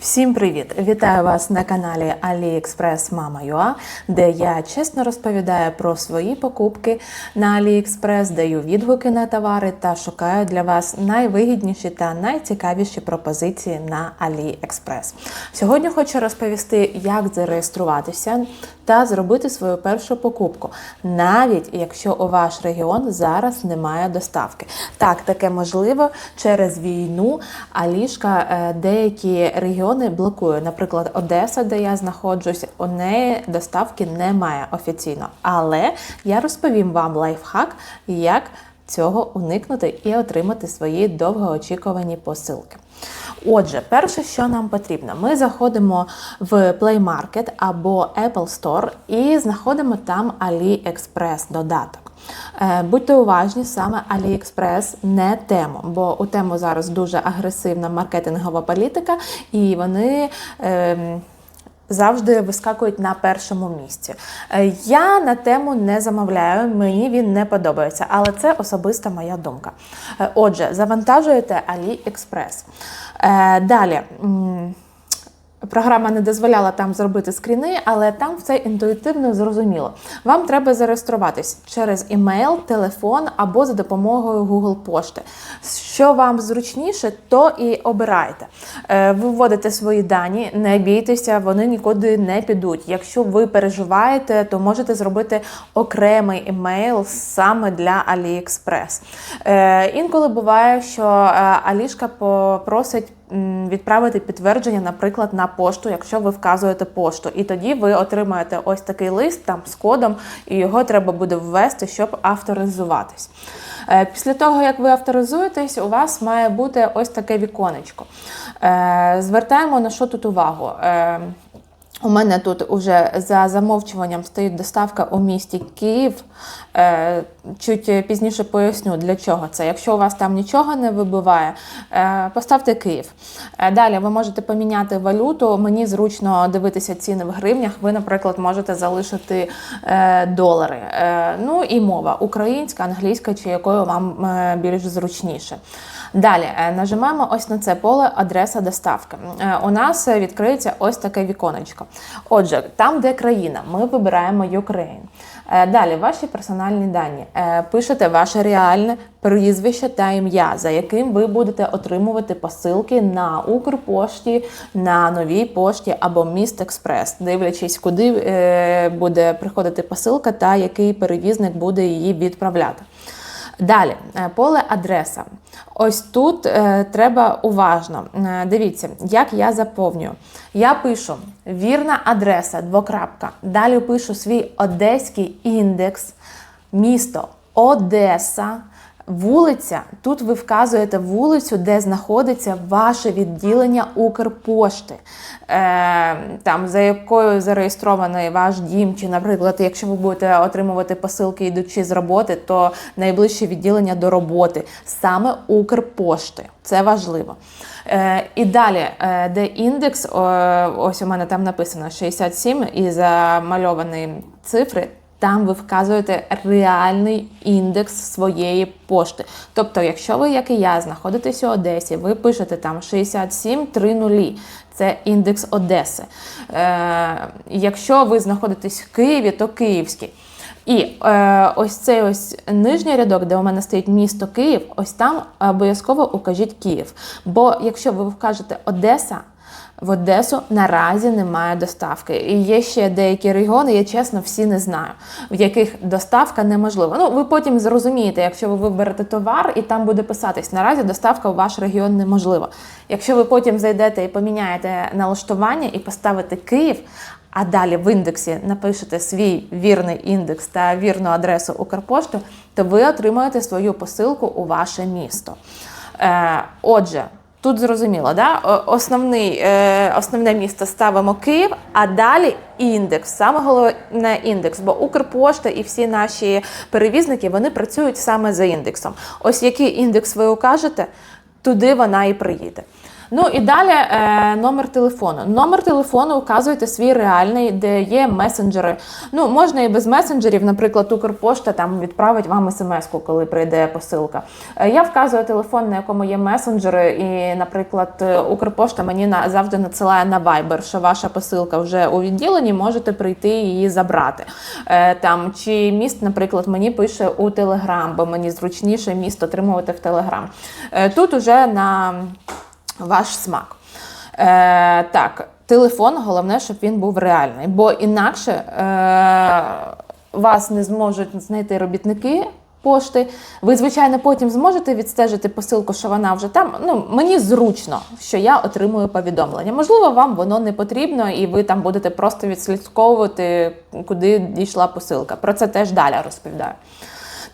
Всім привіт! Вітаю вас на каналі AliExpress Mama.ua, де я чесно розповідаю про свої покупки на AliExpress, даю відгуки на товари та шукаю для вас найвигідніші та найцікавіші пропозиції на AliExpress. Сьогодні хочу розповісти, як зареєструватися та зробити свою першу покупку, навіть якщо у ваш регіон зараз немає доставки. Так, таке можливо через війну, а ліжка е, деякі регіони блокує. Наприклад, Одеса, де я знаходжусь, у неї доставки немає офіційно. Але я розповім вам лайфхак, як цього уникнути і отримати свої довгоочікувані посилки. Отже, перше, що нам потрібно, ми заходимо в Play Market або Apple Store і знаходимо там AliExpress додаток. Е, Будьте уважні, саме AliExpress не тему, бо у тему зараз дуже агресивна маркетингова політика, і вони. ем, Завжди вискакують на першому місці. Е, Я на тему не замовляю, мені він не подобається, але це особиста моя думка. Е, Отже, завантажуєте AliExpress. Далі. Програма не дозволяла там зробити скріни, але там все інтуїтивно зрозуміло. Вам треба зареєструватись через імейл, телефон або за допомогою Google пошти. Що вам зручніше, то і обирайте. Е, Ви вводите свої дані, не бійтеся, вони нікуди не підуть. Якщо ви переживаєте, то можете зробити окремий імейл саме для AliExpress. Е, Інколи буває, що е, Алішка попросить відправити підтвердження, наприклад, на пошту, якщо ви вказуєте пошту. І тоді ви отримаєте ось такий лист там з кодом, і його треба буде ввести, щоб авторизуватись. Е, Після того, як ви авторизуєтесь, у вас має бути ось таке віконечко. Е, Звертаємо на що тут увагу. Е, у мене тут уже за замовчуванням стоїть доставка у місті Київ. Е, Чуть пізніше поясню, для чого це. Якщо у вас там нічого не вибиває, е, поставте Київ. Е, Далі ви можете поміняти валюту. Мені зручно дивитися ціни в гривнях. Ви, наприклад, можете залишити е, долари. Е, Ну і мова українська, англійська чи якою вам е, більш зручніше. Далі е, нажимаємо ось на це поле адреса доставки. Е, У нас е, відкриється ось таке віконечко. Отже, там, де країна, ми вибираємо Ukraine. Е, Далі ваші персональні дані. Е, Пишете ваше реальне прізвище та ім'я, за яким ви будете отримувати посилки на Укрпошті, на новій пошті або Міст Експрес, дивлячись, куди е, буде приходити посилка та який перевізник буде її відправляти. Далі, е, поле адреса. Ось тут е, треба уважно. Е, дивіться, як я заповнюю. Я пишу вірна адреса, двокрапка. Далі пишу свій одеський індекс, місто Одеса. Вулиця, тут ви вказуєте вулицю, де знаходиться ваше відділення Укрпошти, е, там, за якою зареєстрований ваш дім, чи, наприклад, якщо ви будете отримувати посилки, йдучи з роботи, то найближче відділення до роботи саме Укрпошти. Це важливо. Е, і далі, е, де індекс, о, ось у мене там написано 67 і замальовані цифри. Там ви вказуєте реальний індекс своєї пошти. Тобто, якщо ви, як і я, знаходитесь у Одесі, ви пишете там 6730, це індекс Одеси. Е, якщо ви знаходитесь в Києві, то київський. І е, ось цей ось нижній рядок, де у мене стоїть місто Київ, ось там обов'язково укажіть Київ. Бо якщо ви вкажете Одеса, в Одесу наразі немає доставки. І є ще деякі регіони, я чесно всі не знаю, в яких доставка неможлива. Ну, ви потім зрозумієте, якщо ви виберете товар і там буде писатись, наразі доставка в ваш регіон неможлива. Якщо ви потім зайдете і поміняєте налаштування і поставите Київ, а далі в індексі напишете свій вірний індекс та вірну адресу Укрпошту, то ви отримаєте свою посилку у ваше місто. Е, отже, Тут зрозуміло, да? Основний, е, основне місто ставимо Київ, а далі індекс. Саме головне індекс, бо Укрпошта і всі наші перевізники вони працюють саме за індексом. Ось який індекс ви укажете, туди вона і приїде. Ну і далі е, номер телефону. Номер телефону указуєте свій реальний, де є месенджери. Ну, можна і без месенджерів, наприклад, Укрпошта там відправить вам смс-ку, коли прийде посилка. Е, я вказую телефон, на якому є месенджери, і, наприклад, е, Укрпошта мені на, завжди надсилає на Viber, що ваша посилка вже у відділенні, можете прийти її забрати. Е, там, чи міст, наприклад, мені пише у Telegram, бо мені зручніше міст отримувати в Telegram. Е, тут уже на ваш смак. Е, так, телефон, головне, щоб він був реальний, бо інакше е, вас не зможуть знайти робітники. Пошти, ви, звичайно, потім зможете відстежити посилку, що вона вже там. Ну, мені зручно, що я отримую повідомлення. Можливо, вам воно не потрібно, і ви там будете просто відслідковувати, куди дійшла посилка. Про це теж далі розповідаю.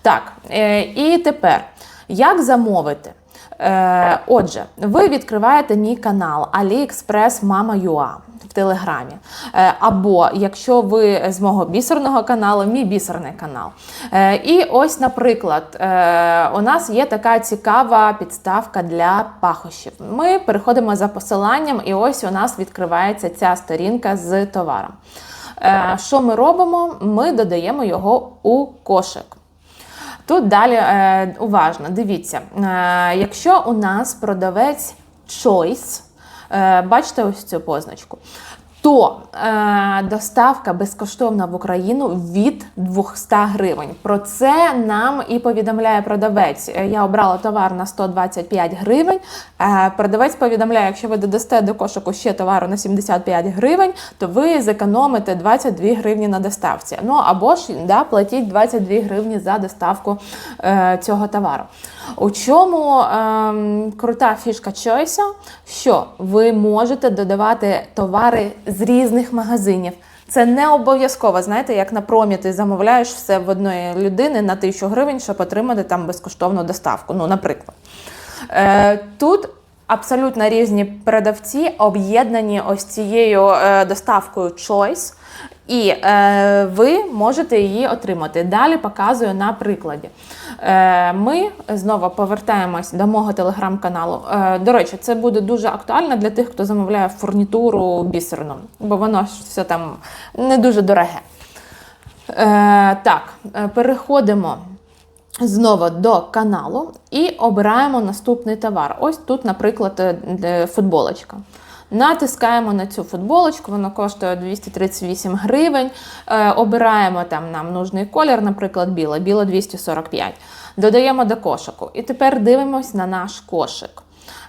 Так, е, і тепер, як замовити? Е, отже, ви відкриваєте мій канал AliExpress Mama.ua в Телеграмі. Е, або якщо ви з мого бісерного каналу, мій бісерний канал. Е, і ось, наприклад, е, у нас є така цікава підставка для пахощів. Ми переходимо за посиланням, і ось у нас відкривається ця сторінка з товаром. Е, що ми робимо? Ми додаємо його у кошик. Тут далі е, уважно, дивіться, е, якщо у нас продавець Choice, е, бачите ось цю позначку, то е, доставка безкоштовна в Україну від 200 гривень. Про це нам і повідомляє продавець. Е, Я обрала товар на 125 гривень. Е, продавець повідомляє, якщо ви додасте до кошику ще товару на 75 гривень, то ви зекономите 22 гривні на доставці. Ну або ж да, платіть 22 гривні за доставку е, цього товару. У чому ем, крута фішка Choice, що ви можете додавати товари з різних магазинів. Це не обов'язково, знаєте, як на промі ти замовляєш все в одної людини на тисячу гривень, щоб отримати там безкоштовну доставку. Ну, наприклад. Е, тут абсолютно різні продавці об'єднані ось цією е, доставкою Choice. І е, ви можете її отримати. Далі показую на прикладі. Е, ми знову повертаємось до мого телеграм-каналу. Е, до речі, це буде дуже актуально для тих, хто замовляє фурнітуру бісерну, бо воно ж все там не дуже дороге. Е, так, е, переходимо знову до каналу і обираємо наступний товар. Ось тут, наприклад, е, футболочка. Натискаємо на цю футболочку, вона коштує 238 гривень. Е, обираємо там нам нужний колір, наприклад, біле, біле 245. Додаємо до кошику. І тепер дивимось на наш кошик.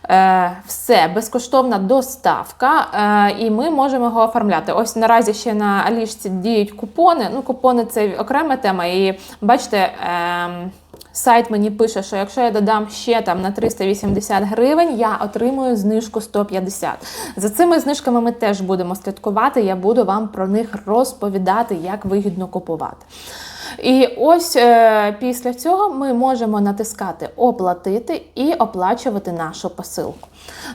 Е, все, безкоштовна доставка, е, і ми можемо його оформляти. Ось наразі ще на Алішці діють купони. Ну, купони це окрема тема. І бачите, е, сайт мені пише, що якщо я додам ще там на 380 гривень, я отримую знижку 150. За цими знижками ми теж будемо слідкувати. Я буду вам про них розповідати, як вигідно купувати. І ось е, після цього ми можемо натискати Оплатити і оплачувати нашу посилку.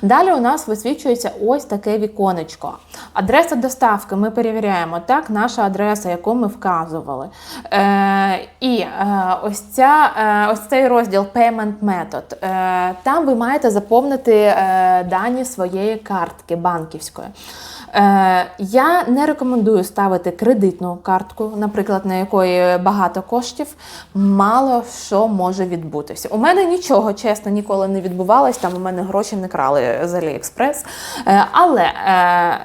Далі у нас висвічується ось таке віконечко. Адреса доставки ми перевіряємо, так, наша адреса, яку ми вказували. Е, і е, ось, ця, е, ось цей розділ Payment Method. Е, там ви маєте заповнити е, дані своєї картки банківської. Е, я не рекомендую ставити кредитну картку, наприклад, на якої багато коштів. Мало що може відбутися. У мене нічого, чесно, ніколи не відбувалось. Там у мене гроші не крали з Aliexpress. Е, але е,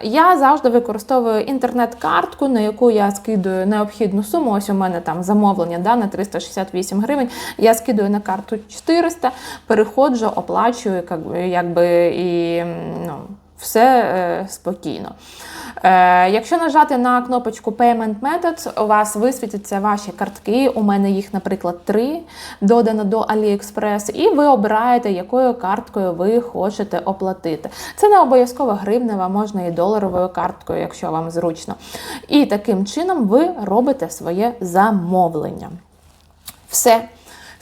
я завжди використовую інтернет-картку, на яку я скидую необхідну суму. Ось у мене там замовлення да, на 368 гривень. Я скидую на карту 400, переходжу, оплачую, якби і ну все е, спокійно. Е, Якщо нажати на кнопочку Payment Methods, у вас висвітяться ваші картки. У мене їх, наприклад, три додано до AliExpress, і ви обираєте, якою карткою ви хочете оплатити. Це не обов'язково гривнева, можна і доларовою карткою, якщо вам зручно. І таким чином ви робите своє замовлення. Все.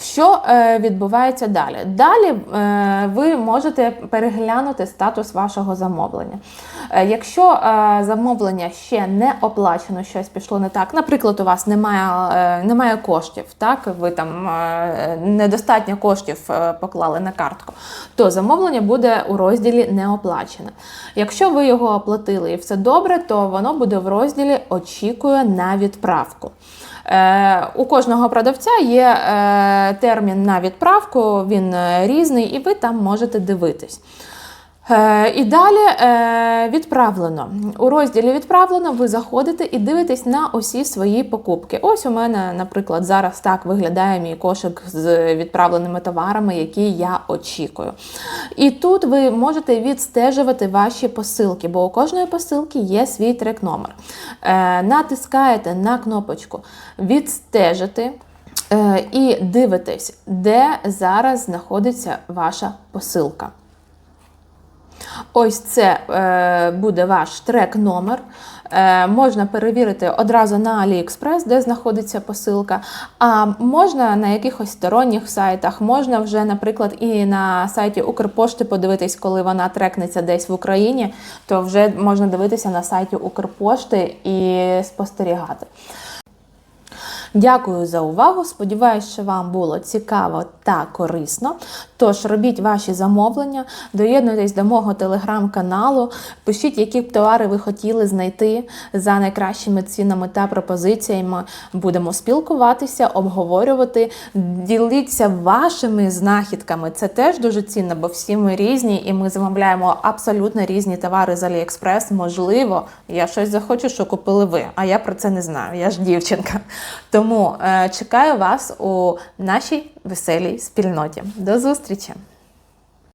Що е, відбувається далі? Далі е, ви можете переглянути статус вашого замовлення. Е, якщо замовлення ще не оплачено, щось пішло не так, наприклад, у вас немає, немає коштів, так ви там недостатньо коштів поклали на картку, то замовлення буде у розділі не оплачене. Якщо ви його оплатили і все добре, то воно буде в розділі очікує на відправку. Е, у кожного продавця є е, термін на відправку, він е, різний, і ви там можете дивитись. Е, І далі е, відправлено. У розділі відправлено ви заходите і дивитесь на усі свої покупки. Ось у мене, наприклад, зараз так виглядає мій кошик з відправленими товарами, які я очікую. І тут ви можете відстежувати ваші посилки, бо у кожної посилки є свій трек-номер. Е, Натискаєте на кнопочку Відстежити. І дивитесь, де зараз знаходиться ваша посилка. Ось це е, буде ваш трек-номер. Е, можна перевірити одразу на AliExpress, де знаходиться посилка. А можна на якихось сторонніх сайтах, можна вже, наприклад, і на сайті Укрпошти подивитись, коли вона трекнеться десь в Україні, то вже можна дивитися на сайті Укрпошти і спостерігати. Дякую за увагу. Сподіваюсь, що вам було цікаво та корисно. Тож робіть ваші замовлення, доєднуйтесь до мого телеграм-каналу, пишіть, які б товари ви хотіли знайти за найкращими цінами та пропозиціями. Будемо спілкуватися, обговорювати, діліться вашими знахідками. Це теж дуже цінно, бо всі ми різні, і ми замовляємо абсолютно різні товари з AliExpress. Можливо, я щось захочу, що купили ви, а я про це не знаю. Я ж дівчинка. Тому е, чекаю вас у нашій веселій спільноті. До зустрічі!